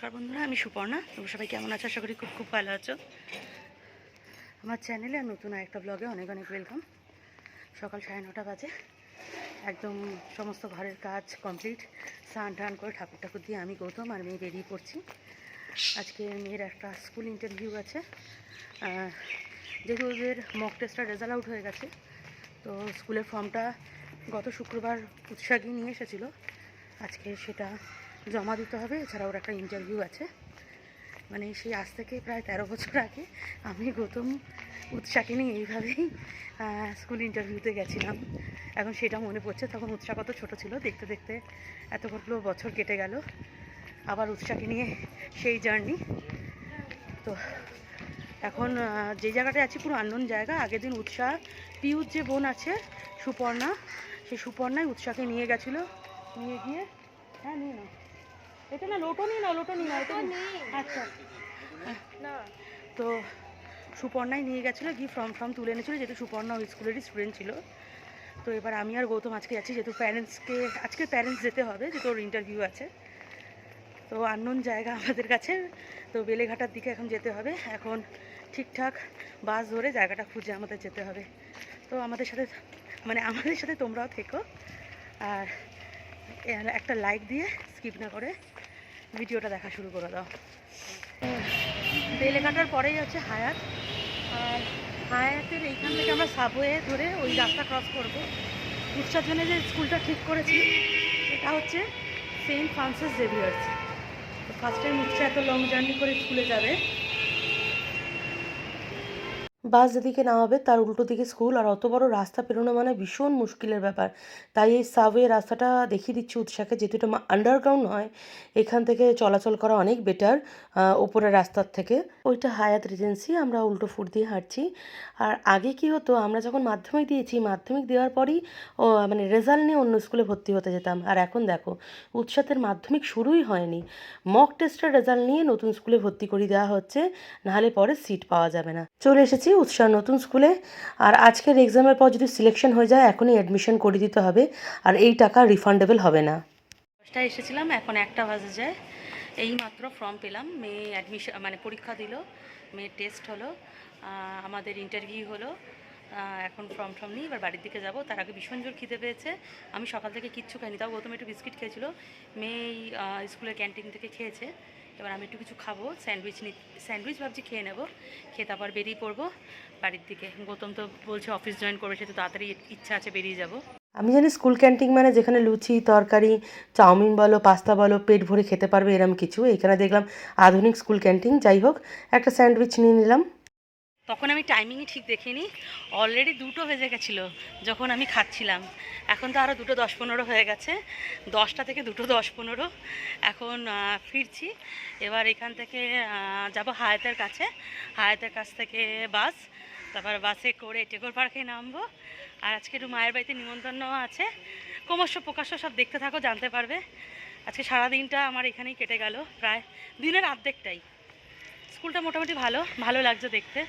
নমস্কার বন্ধুরা, আমি সুপর্ণা। তোমরা সবাই কেমন আছো? আশা করি খুব খুব ভালো আছো। আমার চ্যানেলে আর নতুন একটা ব্লগে অনেক অনেক ওয়েলকাম সকাল সাড়ে নটা বাজে। একদম সমস্ত ঘরের কাজ কমপ্লিট স্নান টান করে ঠাকুর ঠাকুর দিয়ে আমি গৌতম আর মেয়ে বেরিয়ে পড়ছি। আজকে মেয়ের একটা স্কুল ইন্টারভিউ আছে। যেহেতু ওদের মক টেস্টটা রেজাল্ট আউট হয়ে গেছে, তো স্কুলের ফর্মটা গত শুক্রবার উৎসাগী নিয়ে এসেছিল। আজকে সেটা জমা দিতে হবে। এছাড়া ওর একটা ইন্টারভিউ আছে। মানে সেই আজ থেকে প্রায় তেরো বছর আগে আমি গৌতম উৎসাকে নিয়ে এইভাবেই স্কুল ইন্টারভিউতে গেছিলাম। এখন সেটা মনে পড়ছে। তখন উৎসা কত ছোটো ছিল। দেখতে দেখতে এতগুলো বছর কেটে গেল। আবার উৎসাকে নিয়ে সেই জার্নি তো এখন যে জায়গাটায় আছি পুরো আননোন জায়গা। আগের দিন উৎসাহ পিউর যে বোন আছে, সুপর্ণা, সেই সুপর্ণায় উৎসাকে নিয়ে গেছিল। নিয়ে গিয়ে হ্যাঁ নিয়ে নাও। এটা না লোটো নিয়ে নাও লোটো নিয়ে নাও এটা আচ্ছা। না। তো সুপর্ণাই নিয়ে গেছিল গিয়ে ফর্ম ফর্ম তুলে এনেছিলো যেহেতু সুপর্ণা ওই স্কুলেরই স্টুডেন্ট ছিল। তো এবার আমি আর গৌতম আজকে যাচ্ছি যেহেতু প্যারেন্টসকে আজকে প্যারেন্টস যেতে হবে যেহেতু ওর ইন্টারভিউ আছে। তো আননোন জায়গা আমাদের কাছে তো বেলেঘাটার দিকে এখন যেতে হবে। এখন ঠিকঠাক বাস ধরে জায়গাটা খুঁজে আমাদের যেতে হবে। তো আমাদের সাথে মানে আমাদের সাথে তোমরাও থেকো। আর একটা লাইক দিয়ে স্কিপ না করে ভিডিওটা দেখা শুরু করে দাও। বেলে কাটার পরেই হচ্ছে হায়াত। আর হায়াতের এইখান থেকে আমরা সাবওয়ে ধরে ওই রাস্তা ক্রস করব। উৎসার জন্য যে স্কুলটা ঠিক করেছি, সেটা হচ্ছে Saint Francis Xavier's first time উৎসা এত লং জার্নি করে স্কুলে যাবে। বাস যেদিকে না হবে তার উল্টো দিকে স্কুল আর অত বড় রাস্তা পেরোনো মানে ভীষণ মুশকিলের ব্যাপার। তাই এই সাবওয়ে রাস্তাটা দেখিয়ে দিচ্ছি উৎসাকে, যেহেতু এটা আন্ডারগ্রাউন্ড নয়, এখান থেকে চলাচল করা অনেক বেটার ওপরের রাস্তার থেকে। ওইটা হায়াত রেজেন্সি আমরা উল্টো ফুট দিয়ে হাঁটছি। আর আগে কি হতো, আমরা যখন মাধ্যমিক দিয়েছি, মাধ্যমিক দেওয়ার পরই মানে রেজাল্ট নিয়ে অন্য স্কুলে ভর্তি হতে যেতাম। আর এখন দেখো, উৎসাতের মাধ্যমিক শুরুই হয়নি। মক টেস্টের রেজাল্ট নিয়ে নতুন স্কুলে ভর্তি করিয়ে দেওয়া হচ্ছে, নাহলে পরে সিট পাওয়া যাবে না। চলে এসেছি উৎসাহ নতুন স্কুলে। আর আজকের এক্সামের পর যদি সিলেকশন হয়ে যায়, এখনই অ্যাডমিশন করে দিতে হবে। আর এই টাকা রিফান্ডেবল হবে না। দশটায় এসেছিলাম, এখন একটা বাজে যায়। এই মাত্র ফর্ম পেলাম। মেয়ে অ্যাডমিশন মানে পরীক্ষা দিল, মেয়ের টেস্ট হলো আমাদের ইন্টারভিউ হলো। এখন ফর্ম ফর্ম নিয়ে এবার বাড়ির দিকে যাব। তার আগে ভীষণ জোর খিদে পেয়েছে। আমি সকাল থেকে কিচ্ছু খাইনি। তাও গৌতম একটু বিস্কিট খেয়েছিল। মেয়ে স্কুলের ক্যান্টিন থেকে খেয়েছে। এবার আমি একটু কিছু খাব, স্যান্ডউইচ নি স্যান্ডউইচ ভাবছি খেয়ে নেব। খেয়ে তারপর বেরিয়ে পড়ব বাড়ির দিকে। গৌতম তো বলছে অফিস জয়েন করবে, সে তো তাড়াতাড়ি ইচ্ছা আছে বেরিয়ে যাব। আমি জানি স্কুল ক্যান্টিন মানে যেখানে লুচি, তরকারি, চাউমিন বলো পাস্তা বলো, পেট ভরে খেতে পারবে এরম কিছু। এখানে দেখলাম আধুনিক স্কুল ক্যান্টিন যাই হোক, একটা স্যান্ডউইচ নিয়ে নিলাম। তখন আমি টাইমিংই ঠিক দেখিনি। অলরেডি দুটো বেজে গেছিল যখন আমি খাচ্ছিলাম। এখন তো আরও দুটো দশ পনেরো হয়ে গেছে। দশটা থেকে দুটো দশ পনেরো। এখন ফিরছি। এবার এখান থেকে যাব হায়াতের কাছে। হায়াতের কাছ থেকে বাস। তারপর বাসে করে টেকর পার্কে নামবো। আর আজকে একটু মায়ের বাড়িতে নিমন্ত্রণ আছে। ক্রমশ প্রকাশ্য সব দেখতে থাকো, জানতে পারবে। আজকে সারা দিনটা আমার এখানেই কেটে গেল। প্রায় দিনের অর্ধেকটাই স্কুলটা মোটামুটি ভালো ভালো লাগছে দেখতে।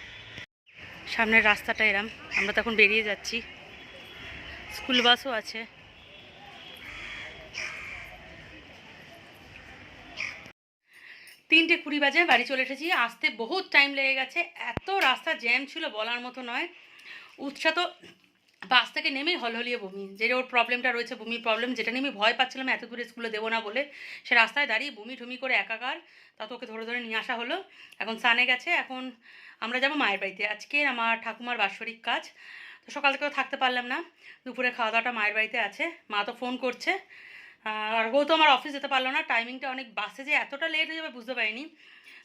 সামনের রাস্তাটা এরম। আমরা তখন বেরিয়ে যাচ্ছি। স্কুল বাসও আছে। তিনটে কুড়ি বাজে, বাড়ি চলে এসেছি। আসতে বহুত টাইম লেগে গেছে। এত রাস্তা জ্যাম ছিল বলার মতো নয়। উৎসাহ তো বাস থেকে নেমেই হলহলিয়ে বমি, যে ওর প্রবলেমটা রয়েছে, বমির প্রবলেম যেটা নিয়ে আমি ভয় পাচ্ছিলাম এত দূরে স্কুলে দেবো না বলে। সে রাস্তায় দাঁড়িয়ে বমি ঠুমি করে একাকার, তা তো ওকে ধরে ধরে নিয়ে আসা হলো। এখন সানে গেছে, এখন আমরা যাব মায়ের বাড়িতে। আজকে আমার ঠাকুমার বাৎসরিক কাজ। তো সকাল থেকেও থাকতে পারলাম না, দুপুরে খাওয়া দাওয়াটা মায়ের বাড়িতে আছে। মা তো ফোন করছে। আর গৌতম আমার অফিস যেতে পারল না টাইমিংটা অনেক বাসে যে এতটা লেট হয়ে যাবে বুঝতে পারিনি।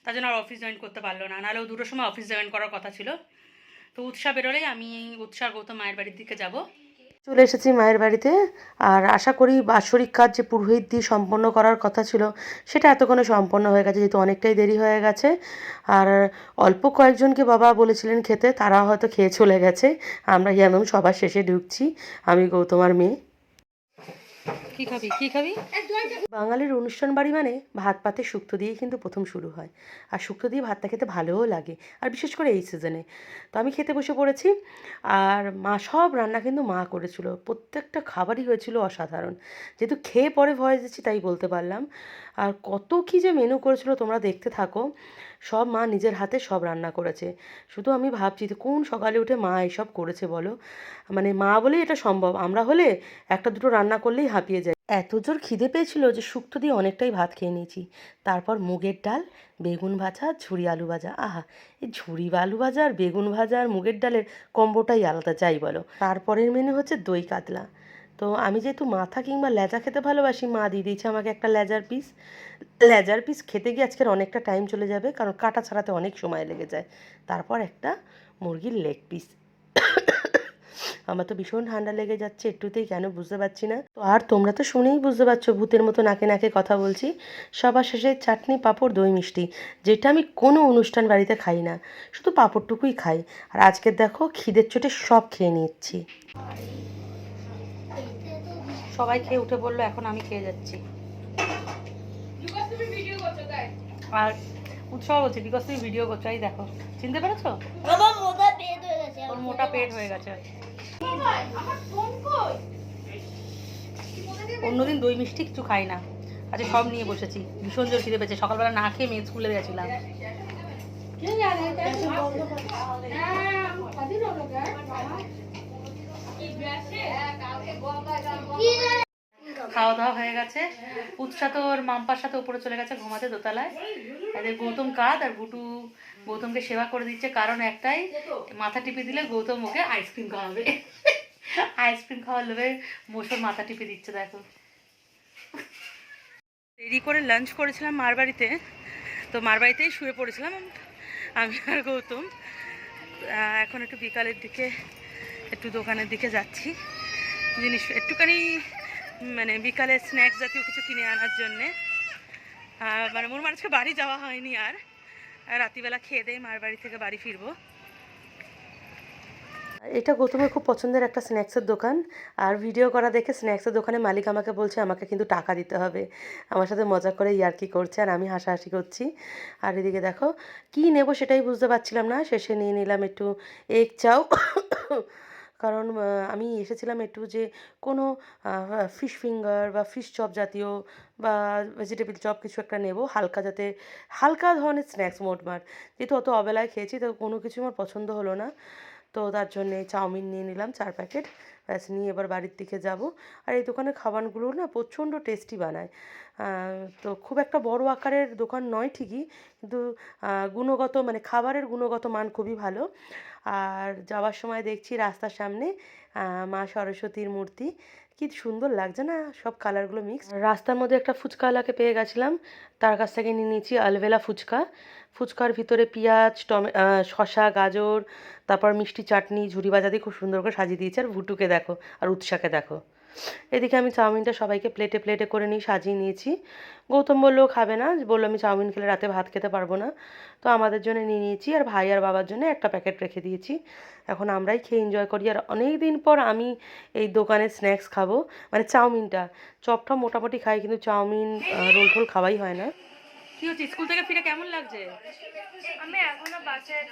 তার জন্য আর অফিস জয়েন করতে পারল না। নাহলে ও দুটোর সময় অফিস জয়েন করার কথা ছিল। তো উৎসাহ বেরোলে আমি উৎসাহ গৌতম মায়ের বাড়ির দিকে যাব। চলে এসেছি মায়ের বাড়িতে, আর আশা করি বাৎসরিক কাজ যে পুরোহিত দিয়ে সম্পন্ন করার কথা ছিল, সেটা এতক্ষণে সম্পন্ন হয়ে গেছে, যেহেতু অনেকটাই দেরি হয়ে গেছে। আর অল্প কয়েকজনকে বাবা বলেছিলেন খেতে, তারা হয়তো খেয়ে চলে গেছে। আমরা যেমন সবার শেষে ঢুকছি, আমি গৌতম আর মেয়ে। কী খাবি? কী খাবি? বাঙালির অনুষ্ঠান বাড়ি মানে ভাত পাতে শুক্তো দিয়েই কিন্তু প্রথম শুরু হয়। আর শুক্তো দিয়ে ভাতটা খেতে ভালোও লাগে। আর বিশেষ করে এই সিজনে তো আমি খেতে বসে পড়েছি। আর মা সব রান্না কিন্তু মা করেছিল। প্রত্যেকটা খাবারই হয়েছিল অসাধারণ। যেহেতু খেয়ে পরে ভয় দিচ্ছি তাই বলতে পারলাম। আর কত কী যে মেনু করেছিল তোমরা দেখতে থাকো। সব মা নিজের হাতে সব রান্না করেছে। শুধু আমি ভাবছি যে কোন সকালে উঠে মা এসব করেছে বলো? মানে মা বলেই এটা সম্ভব। আমরা হলে একটা দুটো রান্না করলেই হাঁপিয়ে এত জোর খিদে পেয়েছিল যে শুক্তো দিয়ে অনেকটাই ভাত খেয়ে নিয়েছি। তারপর মুগের ডাল, বেগুন ভাজা, ঝুরি আলু ভাজা। আহা, এই ঝুরি আলু ভাজা আর বেগুন ভাজা আর মুগের ডালের কম্বোটাই আলাদা, যাই বলো। তারপরের মেনু হচ্ছে দই কাতলা। তো আমি যেহেতু মাথা কিংবা লেজা খেতে ভালোবাসি, মা দিয়ে দিয়েছে আমাকে একটা লেজার পিস লেজার পিস খেতে গিয়ে আজকের অনেকটা টাইম চলে যাবে, কারণ কাটা ছাড়াতে অনেক সময় লেগে যায়। তারপর একটা মুরগির লেগ পিস আমার তো ভীষণ ঠান্ডা লেগে যাচ্ছে, একটুতেই কেন বুঝতে পারছি না। তো আর তোমরা তো শুনেই বুঝতে পারছ, ভূতের মতো নাকে নাকে কথা বলছি। সবার শেষে চাটনি, পাঁপড়, দই, মিষ্টি, যেটা আমি কোনো অনুষ্ঠান বাড়িতে খাই না। শুধু পাঁপড়টুকুই খাই। আর আজকে দেখো, খিদের চোটে সব খেয়ে নিচ্ছি সবাই খেয়ে উঠে বলল, এখন আমি খেয়ে যাচ্ছি। আর উৎসব হচ্ছে বিকজ তুমি ভিডিও করছ এই দেখো। চিনতে পেরেছ? আমার মোটা পেট হয়ে গেছে ওর মোটা পেট হয়ে গেছে। অন্যদিন দই মিষ্টি কিছু খাই না। আজকে সব নিয়ে বসেছি। ভীষণ জোর খিদে পেয়েছে। সকালবেলা না খেয়ে মেয়ে স্কুলে গেছিলাম। খাওয়া দাওয়া হয়ে গেছে। উৎসা তো ওর মাম্পার সাথে উপরে চলে গেছে ঘুমাতে দোতলায়। এদের গৌতম কাঁদ আর গুটু গৌতমকে সেবা করে দিচ্ছে। কারণ একটাই, মাথা টিপে দিলে গৌতম ওকে আইসক্রিম খাওয়াবে। আইসক্রিম খাওয়ার লোভে মোশোর মাথা টিপে দিচ্ছে, দেখো। দেরি করে লাঞ্চ করেছিলাম মার বাড়িতে। তো মার বাড়িতেই শুয়ে পড়েছিলাম আমি। আর গৌতম। এখন একটু বিকালের দিকে একটু দোকানের দিকে যাচ্ছি। জিনিস, একটুখানি মানে বিকালে স্ন্যাক্স জাতীয় কিছু কিনে আনার জন্যে। মানে মোর মানুষকে বাড়ি যাওয়া হয়নি আর। রাত্রিবেলা খেয়ে দেয় মার বাড়ি থেকে বাড়ি ফিরবো। এটা গৌতমের খুব পছন্দের একটা স্ন্যাক্সের দোকান। আর ভিডিও করা দেখে স্ন্যাক্সের দোকানে মালিক আমাকে বলছে, আমাকে কিন্তু টাকা দিতে হবে। আমার সাথে মজা করে ইয়ার্কি করছে আর আমি হাসাহাসি করছি। আর এদিকে দেখো, কি নেব সেটাই বুঝতে পারছিলাম না। শেষে নিয়ে নিলাম একটু এগ চাও। কারণ আমি এসেছিলাম একটু যে কোনো ফিশ ফিঙ্গার বা ফিশ চপ জাতীয় বা ভেজিটেবল চপ কিছু একটা নেব হালকা যাতে, হালকা ধরনের স্ন্যাক্স মোটমাট যেহেতু অত অবেলায় খেয়েছি, তো কোনো কিছু আমার পছন্দ হলো না। তো তার জন্যে চাউমিন নিয়ে নিলাম চার প্যাকেট। ব্যাস, নিয়ে এবার বাড়ির দিকে যাব। আর এই দোকানের খাবারগুলো না প্রচণ্ড টেস্টি বানায়। তো খুব একটা বড় আকারের দোকান নয় ঠিকই, কিন্তু গুণগত মানে খাবারের গুণগত মান খুবই ভালো। আর যাওয়ার সময় দেখছি রাস্তার সামনে মা সরস্বতীর মূর্তি। কি সুন্দর লাগছে না সব কালারগুলো মিক্স রাস্তার মধ্যে একটা ফুচকাওয়ালাকে পেয়ে গেছিলাম। তার কাছ থেকে নিয়ে নিয়েছি আলভেলা ফুচকা। ফুচকার ভিতরে পেঁয়াজ, টমে শশা গাজর, তারপর মিষ্টি চাটনি, ঝুড়ি বাজাতে খুব সুন্দর করে সাজিয়ে দিয়েছে। আর ভুটুকে দেখো, আর উৎসাকে দেখো। এদিকে আমি চাউমিনটা সবাইকে প্লেটে প্লেটে করে নিয়ে সাজিয়ে নিয়েছি। গৌতম বলল, খাবে না? বলল, আমি চাউমিন খেলে রাতে ভাত খেতে পারব না। তো আমাদের জন্য নিয়ে নিয়েছি আর ভাই আর বাবার জন্য একটা প্যাকেট রেখে দিয়েছি। এখন আমরাই খেয়ে এনজয় করি। আর অনেক দিন পর আমি এই দোকানে স্ন্যাক্স খাব মানে চাউমিনটা। চপটা মোটামুটি খাই, কিন্তু চাউমিন রোল টোল খাওয়াই হয় না। কি হচ্ছে? স্কুল থেকে ফিরে কেমন লাগছে? আমি এখনও বাসায়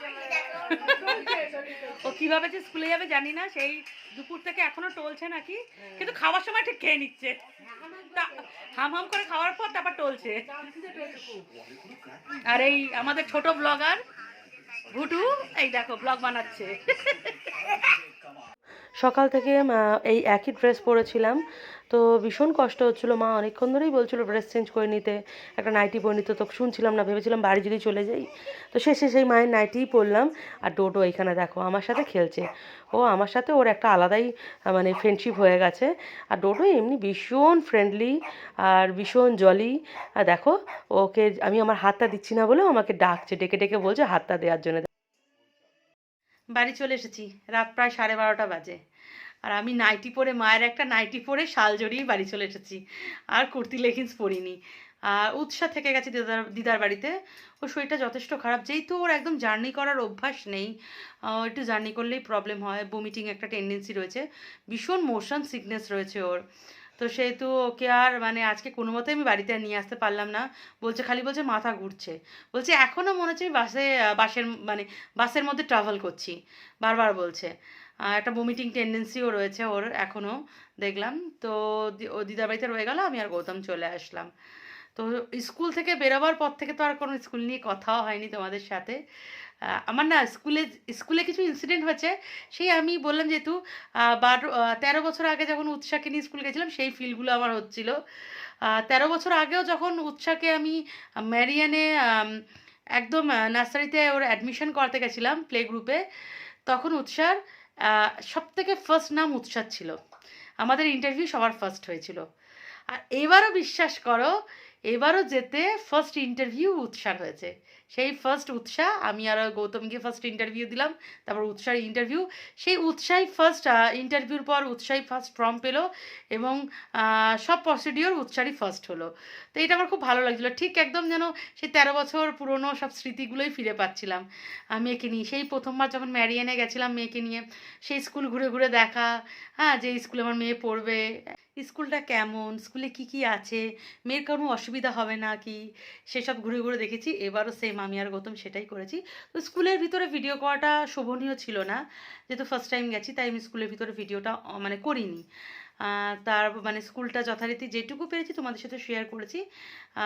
ও কীভাবে যে স্কুলে যাবে জানি না সেই দুপুর থেকে এখনও টলছে নাকি? কিন্তু খাওয়ার সময় ঠিক খেয়ে নিচ্ছে। তা- হাম হাম করে খাওয়ার পর তারপর টলছে। আর এই আমাদের ছোট ব্লগার ভুটু এই দেখো ব্লগ বানাচ্ছে। সকাল থেকে এই একই ড্রেস পরেছিলাম। তো ভীষণ কষ্ট হচ্ছিল। মা অনেকক্ষণ ধরেই বলছিল ড্রেস চেঞ্জ করে নিতে। একটা নাইটি পরে নিতে। তো শুনছিলাম না, ভেবেছিলাম বাড়ি যদি চলে যাই। তো শেষে সেই মায়ের নাইটিই পরলাম। আর ডোডো এখানে দেখো, আমার সাথে খেলছে। ও আমার সাথে, ওর একটা আলাদাই মানে ফ্রেন্ডশিপ হয়ে গেছে। আর ডোডো এমনি ভীষণ ফ্রেন্ডলি আর ভীষণ জলি আর দেখো, ওকে আমি আমার হাতটা দিচ্ছি না বলেও আমাকে ডাকছে, ডেকে ডেকে বলছে হাতটা দেওয়ার জন্য। বাড়ি চলে এসেছি। রাত প্রায় সাড়ে বারোটা বাজে। আর আমি নাইটি পরে, মায়ের একটা নাইটি পরে শাল জড়িয়ে বাড়ি চলে এসেছি। আর কুর্তি লেগিংস পরিনি। আর উৎসাহ থেকে গেছে দিদার দিদার বাড়িতে। ওর শরীরটা যথেষ্ট খারাপ। যেহেতু ওর একদম জার্নি করার অভ্যাস নেই একটু জার্নি করলেই প্রবলেম হয়। বমিটিং একটা টেন্ডেন্সি রয়েছে। ভীষণ মোশন সিকনেস রয়েছে ওর। তো সেহেতু ওকে আর মানে আজকে কোনো মতে আমি বাড়িতে নিয়ে আসতে পারলাম না। বলছে, খালি বলছে মাথা ঘুরছে। বলছে এখনও মনে হচ্ছে বাসে, বাসের মানে বাসের মধ্যে ট্রাভেল করছি। বারবার বলছে। একটা ভমিটিং টেন্ডেন্সিও রয়েছে ওর এখনও দেখলাম। তো ও দিদার বাড়িতে রয়ে গেল, আমি আর গৌতম চলে আসলাম। তো স্কুল থেকে বেরোবার পর থেকে তো আর কোনো স্কুল নিয়ে কথাও হয়নি তোমাদের সাথে। আমার না স্কুলে স্কুলে কিছু ইনসিডেন্ট হয়েছে, সেই আমি বললাম যেহেতু বারো তেরো বছর আগে যখন উৎসাহকে নিয়ে স্কুল গেছিলাম, সেই ফিলগুলো আমার হচ্ছিল। তেরো বছর আগেও যখন উৎসাহকে আমি ম্যারিয়ানে একদম নার্সারিতে ওর অ্যাডমিশন করতে গেছিলাম প্লে গ্রুপে তখন উৎসার সব থেকে ফার্স্ট নাম উৎসাদ ছিল। আমাদের ইন্টারভিউ সবার ফার্স্ট হয়েছিল। আর এবারও বিশ্বাস করো, এবারও যেতে ফার্স্ট ইন্টারভিউ উৎসাহ হয়েছে। সেই ফার্স্ট উৎসাহ আমি আর গৌতমকে ফার্স্ট ইন্টারভিউ দিলাম, তারপর উৎসাহের ইন্টারভিউ সেই উৎসাহী ফার্স্ট ইন্টারভিউর পর উৎসাহী ফার্স্ট ফর্ম পেল এবং সব প্রসিডিওর উৎসাহী ফার্স্ট হলো। তো এটা আমার খুব ভালো লাগছিল। ঠিক একদম যেন সেই তেরো বছর পুরনো সব স্মৃতিগুলোই ফিরে পাচ্ছিলাম মেয়েকে নিয়ে। সেই প্রথমবার যখন ম্যারিয়ানে গেছিলাম মেয়েকে নিয়ে, সেই স্কুল ঘুরে ঘুরে দেখা হ্যাঁ যে স্কুলে আমার মেয়ে পড়বে। স্কুলটা কেমন? স্কুলে কি কি আছে? মেয়ের কোনো অসুবিধা হবে না কি সেসব ঘুরে ঘুরে দেখেছি। এবারও সেম আমি আর গৌতম সেটাই করেছি। তো স্কুলের ভিতরে ভিডিও করাটা শোভনীয় ছিল না। যেহেতু ফার্স্ট টাইম গেছি, তাই আমি স্কুলের ভিতরে ভিডিওটা মানে করিনি। তার মানে স্কুলটা যথারীতি যেটুকু পেরেছি তোমাদের সাথে শেয়ার করেছি।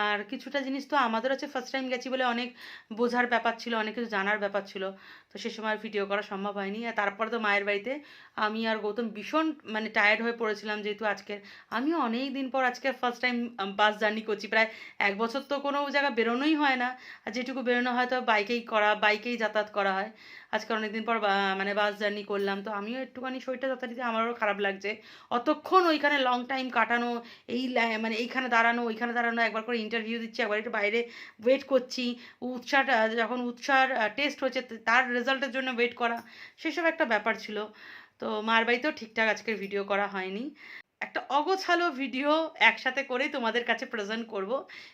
আর কিছুটা জিনিস তো আমাদের হচ্ছে ফার্স্ট টাইম গেছি বলে অনেক বোঝার ব্যাপার ছিল, অনেক কিছু জানার ব্যাপার ছিল। তো সে সময় ভিডিও করা সম্ভব হয়নি। আর তারপরে তো মায়ের বাড়িতে আমি আর গৌতম ভীষণ মানে টায়ার্ড হয়ে পড়েছিলাম যেহেতু আজকের। আমিও অনেক দিন পর আজকে ফার্স্ট টাইম বাস জার্নি করছি, প্রায় এক বছর তো কোনো জায়গা বেরোনোই হয় না। আর যেটুকু বেরোনো হয় তো বাইকেই করা, বাইকেই যাতায়াত করা হয়। আজকে অনেকদিন পর মানে বাস জার্নি করলাম। তো আমিও একটুখানি শরীরটা যথারীতি আমারও খারাপ লাগছে। অতক্ষণ ওইখানে লং টাইম কাটানো, এই মানে এইখানে দাঁড়ানো, ওইখানে দাঁড়ানো, একবার করে ইন্টারভিউ দিচ্ছি, একবার একটু বাইরে ওয়েট করছি উৎসাহটা যখন উৎসার টেস্ট হচ্ছে তার রেজাল্টের জন্য ওয়েট করা, সেসব একটা ব্যাপার ছিল। তো মার বাড়িতেও ঠিকঠাক আজকের ভিডিও করা হয়নি। অগোছালো ভিডিও একসাথে করেই তোমাদের কাছে প্রেজেন্ট করব।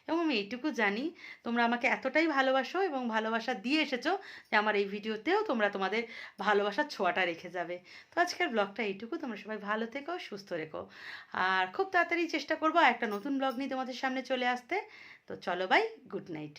এবং আমি এইটুকু জানি, তোমরা আমাকে এতটাই ভালোবাসো এবং ভালোবাসা দিয়ে এসেছ যে আমার এই ভিডিওতেও তোমরা তোমাদের ভালোবাসার ছোঁয়াটা রেখে যাবে। তো আজকের ব্লগটা এইটুকু, তোমরা সবাই ভালো থেকো, সুস্থ রেখো। আর খুব তাড়াতাড়ি চেষ্টা করব একটা নতুন ব্লগ নিয়ে তোমাদের সামনে চলে আসতে। তো চলো বাই গুড নাইট